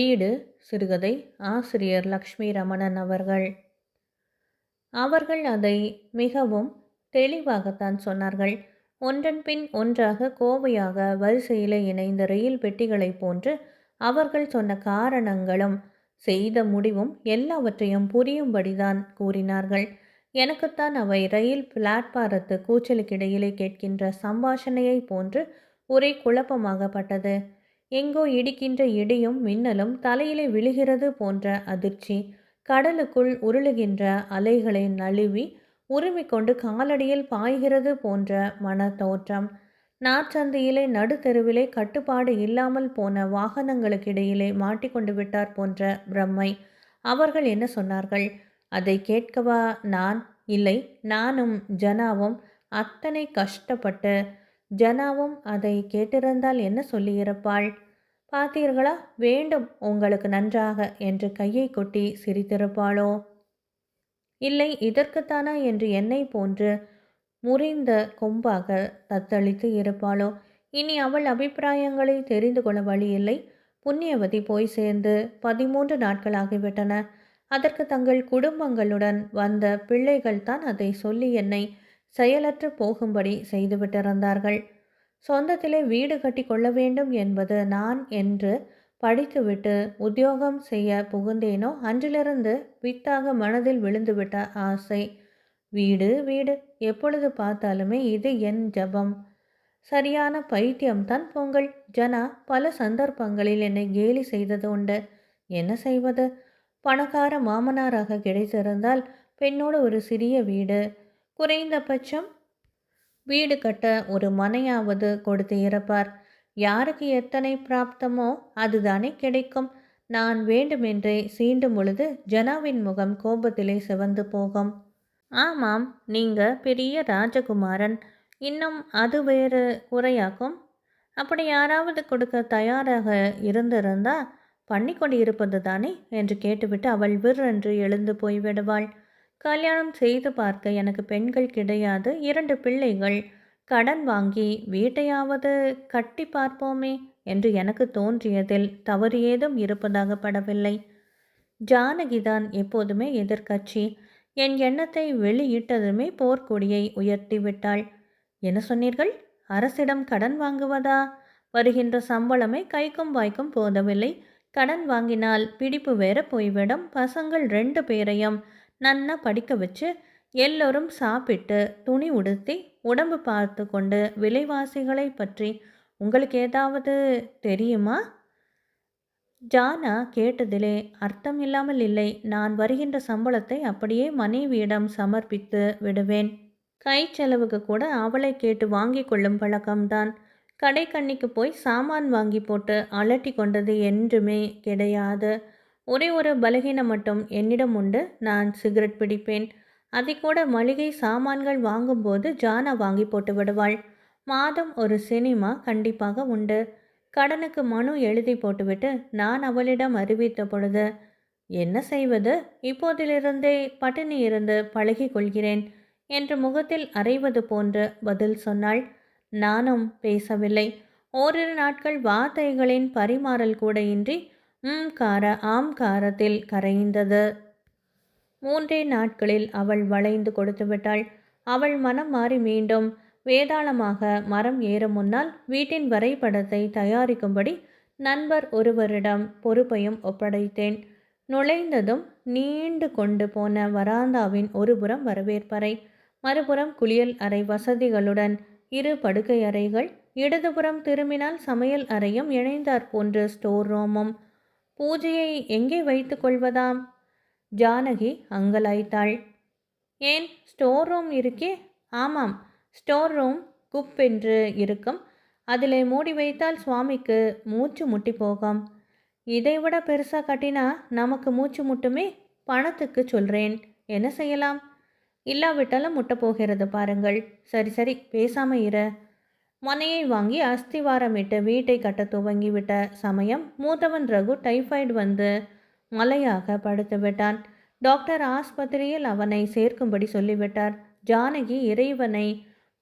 வீடு சிறுகதை ஆசிரியர் லக்ஷ்மி ரமணன் அவர்கள். அவர்கள் அதை மிகவும் தெளிவாகத்தான் சொன்னார்கள். ஒன்றன் பின் ஒன்றாக கோவையாக வரிசையில் இணைந்த ரயில் பெட்டிகளைப் போன்று அவர்கள் சொன்ன காரணங்களும் செய்த முடிவும் எல்லாவற்றையும் புரியும்படிதான் கூறினார்கள். எனக்குத்தான் அவை ரயில் பிளாட்பாரத்து கூச்சலுக்கிடையிலே கேட்கின்ற சம்பாஷணையைப் போன்று ஒரே குழப்பமாகப்பட்டது. எங்கோ இடிக்கின்ற இடியும் மின்னலும் தலையிலே விழுகிறது போன்ற அதிர்ச்சி. கடலுக்குள் உருளுகின்ற அலைகளை நழுவி உருமிக்கொண்டு காலடியில் பாய்கிறது போன்ற மன தோற்றம் நாற்சந்தியிலே நடுத்தெருவிலே கட்டுப்பாடு இல்லாமல் போன வாகனங்களுக்கிடையிலே மாட்டிக்கொண்டு விட்டார் போன்ற பிரம்மை. அவர்கள் என்ன சொன்னார்கள்? அதை கேட்கவா நான்? இல்லை நானும் ஜனாவும் அத்தனை கஷ்டப்பட்டு ஜனாவும் அதை கேட்டிருந்தால் என்ன சொல்லியிருப்பாள்? பார்த்தீர்களா வேண்டும் உங்களுக்கு நன்றாக என்று கையை கொட்டி சிரித்திருப்பாளோ? இல்லை இதற்குத்தானா என்று என்னை போன்று முறிந்த கொம்பாக தத்தளித்து இருப்பாளோ? இனி அவள் அபிப்பிராயங்களை தெரிந்து கொள்ள வழியில்லை புண்ணியவதி போய் சேர்ந்து பதிமூன்று நாட்களாகிவிட்டன அதற்கு தங்கள் குடும்பங்களுடன் வந்த பிள்ளைகள் தான் அதை சொல்லி என்னை செயலற்று போகும்படி செய்துவிட்டிருந்தார்கள். சொந்தத்திலே வீடு கட்டி கொள்ள வேண்டும் என்பது நான் என்று படித்துவிட்டு உத்தியோகம் செய்ய புகுந்தேனோ? அன்றிலிருந்து வித்தாக மனதில் விழுந்துவிட்ட ஆசை. வீடு வீடு எப்பொழுது பார்த்தாலுமே இது என் ஜபம். சரியான பைத்தியம்தான் பொங்கல். ஜனா பல சந்தர்ப்பங்களில் என்னை கேலி செய்தது உண்டு. என்ன செய்வது? பணக்கார மாமனாராக கிடைத்திருந்தால் பெண்ணோடு ஒரு சிறிய வீடு. குறைந்தபட்சம் வீடு கட்ட ஒரு மனையாவது கொடுத்து இருப்பார் யாருக்கு எத்தனை பிராப்தமோ அதுதானே கிடைக்கும். நான் வேண்டுமென்றே சீண்டும் பொழுது ஜனாவின் முகம் கோபத்திலே சிவந்து போகும். ஆமாம் நீங்க பெரிய ராஜகுமாரன். இன்னும் அது வேறு குறையாக்கும். அப்படி யாராவது கொடுக்க தயாராக இருந்திருந்தா பண்ணி கொண்டு இருப்பது தானே என்று கேட்டுவிட்டு அவள் விற்றென்று எழுந்து போய்விடுவாள். கல்யாணம் செய்து பார்க்க எனக்கு பெண்கள் கிடையாது. இரண்டு பிள்ளைகள். கடன் வாங்கி வீட்டையாவது கட்டி பார்ப்போமே என்று எனக்கு தோன்றியதில் தவறு ஏதும் இருப்பதாக படவில்லை. ஜானகிதான் எப்போதுமே எதிர்க்கட்சி. என் எண்ணத்தை வெளியிட்டதுமே போர்க்கொடியை உயர்த்தி விட்டாள். என்ன சொன்னீர்கள்? அரசிடம் கடன் வாங்குவதா? வருகின்ற சம்பளமே கைக்கும் வாய்க்கும் போதவில்லை. கடன் வாங்கினால் பிடிப்பு வேற போய்விடும். பசங்கள் ரெண்டு பேரையும் நன்னா படிக்க வச்சு எல்லோரும் சாப்பிட்டு துணி உடுத்தி உடம்பு பார்த்து கொண்டு விலைவாசிகளை பற்றி உங்களுக்கு ஏதாவது தெரியுமா? ஜானா கேட்டதிலே அர்த்தம் இல்லாமல் இல்லை. நான் வருகின்ற சம்பளத்தை அப்படியே மனைவியிடம் சமர்ப்பித்து விடுவேன். கை செலவுக்கு கூட அவளை கேட்டு வாங்கி கொள்ளும் பழக்கம்தான். கடைக்கண்ணிக்கு போய் சாமான் வாங்கி போட்டு அலட்டி கொண்டது என்றுமே கிடையாது. ஒரே ஒரு பலகீனம் மட்டும் என்னிடம் உண்டு. நான் சிகரெட் பிடிப்பேன். அதை கூட மளிகை சாமான்கள் வாங்கும்போது ஜானா வாங்கி போட்டு விடுவாள். மாதம் ஒரு சினிமா கண்டிப்பாக உண்டு. கடனுக்கு மனு எழுதி போட்டுவிட்டு நான் அவளிடம் அறிவித்த பொழுது என்ன செய்வது? இப்போதிலிருந்தே பட்டினி இருந்து பழகி கொள்கிறேன் என்று முகத்தில் அறைவது போன்று பதில் சொன்னாள். நானும் பேசவில்லை. ஓரிரு நாட்கள் வார்த்தைகளின் பரிமாறல் கூட இன்றி ம் கார ஆம் காரத்தில் கரைந்தது. மூன்றே நாட்களில் அவள் வளைந்து கொடுத்து விட்டாள் அவள் மனம் மாறி மீண்டும் வேதாளமாக மரம் ஏற முன்னால் வீட்டின் வரைபடத்தை தயாரிக்கும்படி நண்பர் ஒருவரிடம் பொறுப்பையும் ஒப்படைத்தேன். நுழைந்ததும் நீண்டு கொண்டு போன வராந்தாவின் ஒருபுறம் வரவேற்பறை மறுபுறம் குளியல் அறை வசதிகளுடன் இரு படுக்கை அறைகள் இடதுபுறம் திரும்பினால் சமையல் அறையும் இணைந்தார் போன்று ஸ்டோர் ரூமும் பூஜையை எங்கே வைத்து கொள்வதாம்? ஜானகி அங்கலாய்த்தாள். ஏன்? ஸ்டோர் ரூம் இருக்கே? ஆமாம். ஸ்டோர் ரூம் குப்பென்று இருக்கும். அதில் மூடி வைத்தால் சுவாமிக்கு மூச்சு முட்டி போகும். இதைவிட பெருசாக கட்டினா நமக்கு மூச்சு முட்டுமே? பணத்துக்கு சொல்கிறேன் என்ன செய்யலாம்? இல்லாவிட்டாலும் முட்டை போகிறது பாருங்கள். சரி சரி. பேசாமல் இரு. மனையை வாங்கி அஸ்திவாரமிட்டு வீட்டை கட்ட துவங்கிவிட்ட சமயம் மூத்தவன் ரகு டைஃபாய்டு வந்து மலையாக படுத்து விட்டான். டாக்டர் ஆஸ்பத்திரியில் அவனை சேர்க்கும்படி சொல்லிவிட்டார். ஜானகி இறைவனை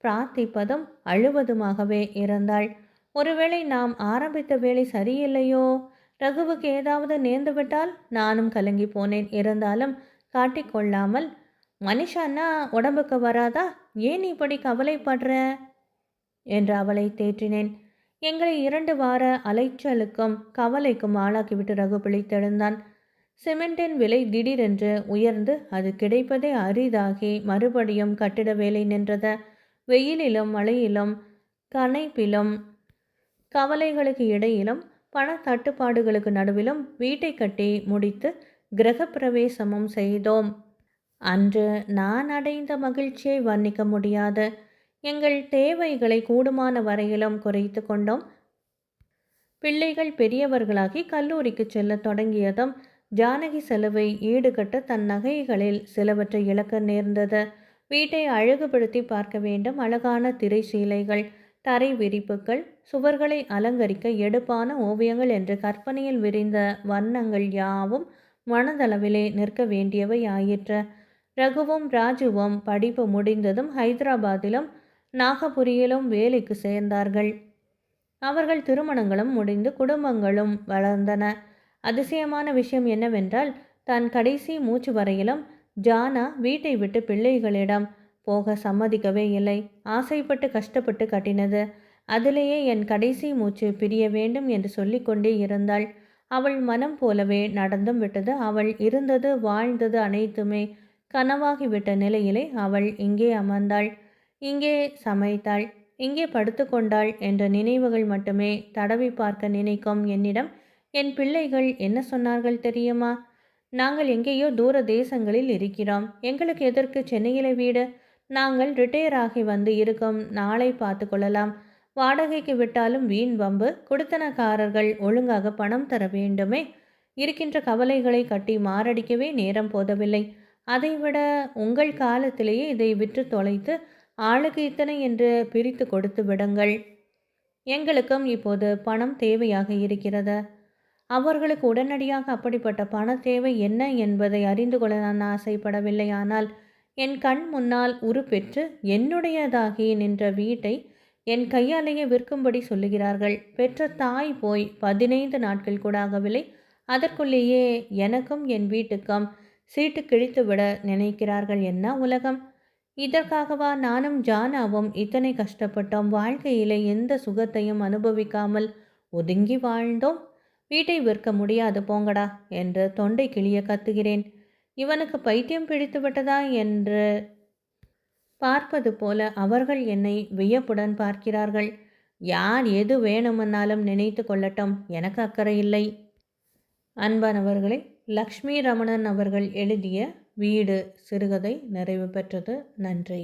பிரார்த்திப்பதும் அழுவதுமாகவே இருந்தாள். ஒருவேளை நாம் ஆரம்பித்த வேலை சரியில்லையோ? ரகுவுக்கு ஏதாவது நேர்ந்துவிட்டால் நானும் கலங்கி போனேன். இருந்தாலும் காட்டிக்கொள்ளாமல் மனுஷன்னா உடம்புக்கு வராதா? ஏன் இப்படி கவலைப்படுற? என்று அவளை தேற்றினேன். எங்களை இரண்டு வார அலைச்சலுக்கும் கவலைக்கும் ஆளாக்கிவிட்டு ரகு பிழைத்தெழுந்தான் சிமெண்டின் விலை திடீரென்று உயர்ந்து அது கிடைப்பதே அரிதாகி மறுபடியும் கட்டிட வேலை நின்றது. வெயிலிலும் மழையிலும் கனைப்பிலும் கவலைகளுக்கு இடையிலும் பண தட்டுப்பாடுகளுக்கு நடுவிலும் வீட்டை கட்டி முடித்து கிரகப்பிரவேசமும் செய்தோம். அன்று நான் அடைந்த மகிழ்ச்சியை வர்ணிக்க முடியாது. எங்கள் தேவைகளை கூடுமான வரையிலும் குறைத்து கொண்டோம். பிள்ளைகள் பெரியவர்களாகி கல்லூரிக்கு செல்லத் தொடங்கியதும் ஜானகி செலவை ஈடுகட்ட தன் நகைகளில் சிலவற்றை இழக்க நேர்ந்தது. வீட்டை அழகுபடுத்தி பார்க்க வேண்டும். அழகான திரை சீலைகள் தரை விரிப்புகள் சுவர்களை அலங்கரிக்க எடுப்பான ஓவியங்கள் என்று கற்பனையில் விரிந்த வண்ணங்கள் யாவும் மனதளவிலே நிற்க வேண்டியவை ஆயிற்று. ரகுவும் ராஜுவும் படிப்பு முடிந்ததும் ஹைதராபாத்திலும் நாகபுரியிலும் வேலைக்கு சேர்ந்தார்கள். அவர்கள் திருமணங்களும் முடிந்து குடும்பங்களும் வளர்ந்தன. அதிசயமான விஷயம் என்னவென்றால் தன் கடைசி மூச்சு வரையிலும் ஜானா வீட்டை விட்டு பிள்ளைகளிடம் போக சம்மதிக்கவே இல்லை. ஆசைப்பட்டு கஷ்டப்பட்டு கட்டினது. அதிலேயே என் கடைசி மூச்சு பிரிய வேண்டும் என்று சொல்லிக்கொண்டே இருந்தாள். அவள் மனம் போலவே நடந்தும் விட்டது. அவள் இருந்தது வாழ்ந்தது அனைத்துமே கனவாகிவிட்ட நிலையிலே அவள் இங்கே அமர்ந்தாள். இங்கே சமைத்தாள் இங்கே படுத்துக்கொண்டாள் என்ற நினைவுகள் மட்டுமே தடவி பார்க்க நினைக்கும் என்னிடம். என் பிள்ளைகள் என்ன சொன்னார்கள் தெரியுமா? நாங்கள் எங்கேயோ தூர தேசங்களில் இருக்கிறோம். எங்களுக்கு எதற்கு சென்னையில வீடு? நாங்கள் ரிட்டையர் ஆகி வந்து இருக்கும். நாளை பார்த்து கொள்ளலாம். வாடகைக்கு விட்டாலும் வீண் வம்பு குடுத்தனக்காரர்கள் ஒழுங்காக பணம் தர வேண்டுமே. இருக்கின்ற கவலைகளை கட்டி மாரடிக்கவே நேரம் போதவில்லை. அதைவிட உங்கள் காலத்திலேயே இதை விற்று தொலைத்து ஆளுக்கு இத்தனை என்று பிரித்து கொடுத்து விடுங்கள். எங்களுக்கும் இப்போது பணம் தேவையாக இருக்கிறது. அவர்களுக்கு உடனடியாக அப்படிப்பட்ட பண தேவை என்ன என்பதை அறிந்து கொள்ள நான் ஆசைப்படவில்லை. ஆனால் என் கண் முன்னால் உருப்பெற்று என்னுடையதாகி நின்ற வீட்டை என் கையாலேயே விற்கும்படி சொல்லுகிறார்கள். பெற்ற தாய் போய் பதினைந்து நாட்கள் கூட ஆகவில்லை அதற்குள்ளேயே எனக்கும் என் வீட்டுக்கும் சீட்டு கிழித்துவிட நினைக்கிறார்கள். என்ன உலகம்? இதற்காகவா நானும் ஜானாவும் இத்தனை கஷ்டப்பட்டோம். வாழ்க்கையில் எந்த சுகத்தையும் அனுபவிக்காமல் ஒதுங்கி வாழ்ந்தோம். வீட்டை விற்க முடியாது போங்கடா என்று தொண்டை கிளிய கத்துகிறேன். இவனுக்கு பைத்தியம் பிடித்து விட்டதா என்று பார்ப்பது போல அவர்கள் என்னை வியப்புடன் பார்க்கிறார்கள். யார் எது வேணுமென்னாலும் நினைத்து கொள்ளட்டும். எனக்கு அக்கறை இல்லை. அன்பானவர்களே லக்ஷ்மி ரமணன் அவர்கள் எழுதிய வீடு சிறுகதை நிறைவு பெற்றது. நன்றி.